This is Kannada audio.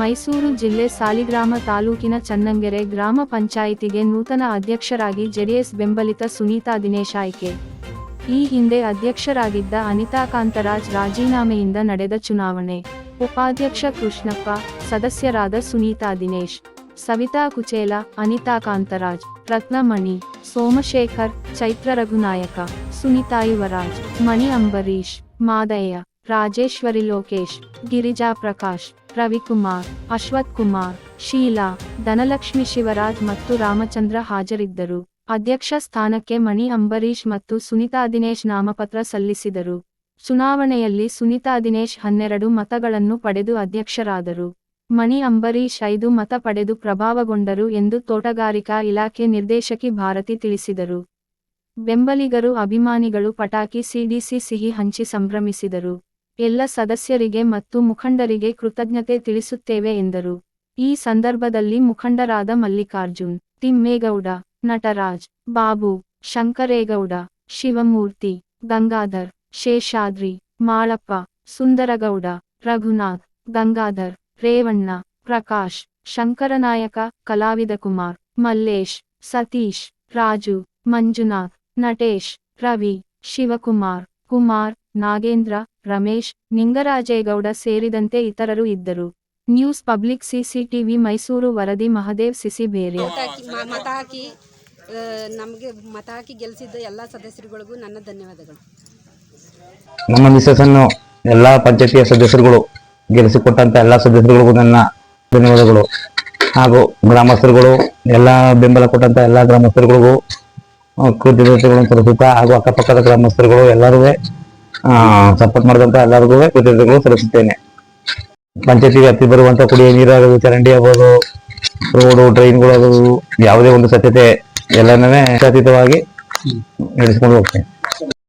ಮೈಸೂರು ಜಿಲ್ಲೆ ಸಾಲಿಗ್ರಾಮ ತಾಲೂಕಿನ ಚನ್ನಂಗೆರೆ ಗ್ರಾಮ ಪಂಚಾಯಿತಿಗೆ ನೂತನ ಅಧ್ಯಕ್ಷರಾಗಿ ಜೆಡಿಎಸ್ ಬೆಂಬಲಿತ ಸುನೀತಾ ದಿನೇಶ್ ಆಯ್ಕೆ. ಈ ಹಿಂದೆ ಅಧ್ಯಕ್ಷರಾಗಿದ್ದ ಅನಿತಾ ಕಾಂತರಾಜ್ ರಾಜೀನಾಮೆಯಿಂದ ನಡೆದ ಚುನಾವಣೆ. ಉಪಾಧ್ಯಕ್ಷ ಕೃಷ್ಣಪ್ಪ, ಸದಸ್ಯರಾದ ಸುನೀತಾ ದಿನೇಶ್, ಸವಿತಾ ಕುಚೇಲ, ಅನಿತಾ ಕಾಂತರಾಜ್, ರತ್ನಮಣಿ, ಸೋಮಶೇಖರ್, ಚೈತ್ರ ರಘುನಾಯಕ ಸುನಿತಾ ಯುವರಾಜ್ ಮಣಿ ಅಂಬರೀಶ್ ಮಾದಯ್ಯ, ರಾಜೇಶ್ವರಿ ಲೋಕೇಶ್, ಗಿರಿಜಾ ಪ್ರಕಾಶ್ ರವಿಕುಮಾರ್, ಅಶ್ವಥ್ ಕುಮಾರ್, ಶೀಲಾ, ಧನಲಕ್ಷ್ಮಿ ಶಿವರಾಜ್ ಮತ್ತು ರಾಮಚಂದ್ರ ಹಾಜರಿದ್ದರು. ಅಧ್ಯಕ್ಷ ಸ್ಥಾನಕ್ಕೆ ಮಣಿ ಅಂಬರೀಶ್ ಮತ್ತು ಸುನಿತಾ ದಿನೇಶ್ ನಾಮಪತ್ರ ಸಲ್ಲಿಸಿದರು. ಚುನಾವಣೆಯಲ್ಲಿ ಸುನಿತಾ ದಿನೇಶ್ ಹನ್ನೆರಡು ಮತಗಳನ್ನು ಪಡೆದು ಅಧ್ಯಕ್ಷರಾದರು. ಮಣಿ ಅಂಬರೀಶ್ ಐದು ಮತ ಪಡೆದು ಪ್ರಭಾವಗೊಂಡರು ಎಂದು ತೋಟಗಾರಿಕಾ ಇಲಾಖೆ ನಿರ್ದೇಶಕಿ ಭಾರತಿ ತಿಳಿಸಿದರು. ಬೆಂಬಲಿಗರು, ಅಭಿಮಾನಿಗಳು ಪಟಾಕಿ ಸಿಡಿಸಿ ಸಿಹಿ ಹಂಚಿ ಸಂಭ್ರಮಿಸಿದರು. ಎಲ್ಲ ಸದಸ್ಯರಿಗೆ ಮತ್ತು ಮುಖಂಡರಿಗೆ ಕೃತಜ್ಞತೆ ತಿಳಿಸುತ್ತೇವೆ ಎಂದರು. ಈ ಸಂದರ್ಭದಲ್ಲಿ ಮುಖಂಡರಾದ ಮಲ್ಲಿಕಾರ್ಜುನ್, ತಿಮ್ಮೇಗೌಡ, ನಟರಾಜ್, ಬಾಬು, ಶಂಕರೇಗೌಡ, ಶಿವಮೂರ್ತಿ, ಗಂಗಾಧರ್, ಶೇಷಾದ್ರಿ, ಮಾಳಪ್ಪ, ಸುಂದರಗೌಡ, ರಘುನಾಥ್, ಗಂಗಾಧರ್, ರೇವಣ್ಣ, ಪ್ರಕಾಶ್, ಶಂಕರನಾಯಕ ಕಲಾವಿದ ಕುಮಾರ್ ಮಲ್ಲೇಶ್, ಸತೀಶ್, ರಾಜು, ಮಂಜುನಾಥ್, ನಟೇಶ್, ರವಿ, ಶಿವಕುಮಾರ್. ಕುಮಾರ್ ನಾಗೇಂದ್ರ ರಮೇಶ್ ನಿಂಗರಾಜೇಗೌಡ ಸೇರಿದಂತೆ ಇತರರು ಇದ್ದರು. ನ್ಯೂಸ್ ಪಬ್ಲಿಕ್ ಸಿಸಿಟಿವಿ ಮೈಸೂರು ವರದಿ ಮಹದೇವ್ ಸಿಸಿಬೇರೆ ಮತ ಹಾಕಿ ಮ- ಮತ ಹಾಕಿ ನಮಗೆ ಮತ ಹಾಕಿ ಗೆಲ್ಲಿಸಿದ್ದ ಎಲ್ಲ ಸದಸ್ಯರುಗಳಿಗೂ ನನ್ನ ಧನ್ಯವಾದಗಳು. ನಮ್ಮ ಮಿಸಸ್ಸನ್ನು ಎಲ್ಲ ಪಂಚಾಯತಿಯ ಸದಸ್ಯರುಗಳು ಗೆಲ್ಲಿಸಿಕೊಟ್ಟಂತ ಎಲ್ಲ ಸದಸ್ಯರುಗಳಿಗೂ ನನ್ನ ಧನ್ಯವಾದಗಳು. ಹಾಗೂ ಗ್ರಾಮಸ್ಥರುಗಳು ಎಲ್ಲ ಬೆಂಬಲ ಕೊಟ್ಟಂತ ಎಲ್ಲ ಗ್ರಾಮಸ್ಥರುಗಳಿಗೂ ಕೃತಜ್ಞತೆಗಳನ್ನು ಸಲ್ಲಿಸುತ್ತಾ ಹಾಗೂ ಅಕ್ಕಪಕ್ಕದ ಗ್ರಾಮಸ್ಥರುಗಳು ಎಲ್ಲರೂ ಸಪೋರ್ಟ್ ಮಾಡಿದಂತ ಎಲ್ಲರಿಗೂ ಕೃತಜ್ಞತೆಗಳು ಸಲ್ಲಿಸುತ್ತೇನೆ ಪಂಚಾಯತಿ ವ್ಯಾಪ್ತಿ ಬರುವಂತ ಕುಡಿಯುವ ನೀರಾಗೋದು, ಚರಂಡಿ ಆಗ್ಬೋದು ರೋಡು ಟ್ರೈನ್ಗಳು ಆಗೋದು, ಯಾವುದೇ ಒಂದು ಸತ್ಯತೆ ಎಲ್ಲನೇ ಸತೀತವಾಗಿ ನಡೆಸಿಕೊಂಡು ಹೋಗ್ತೇನೆ.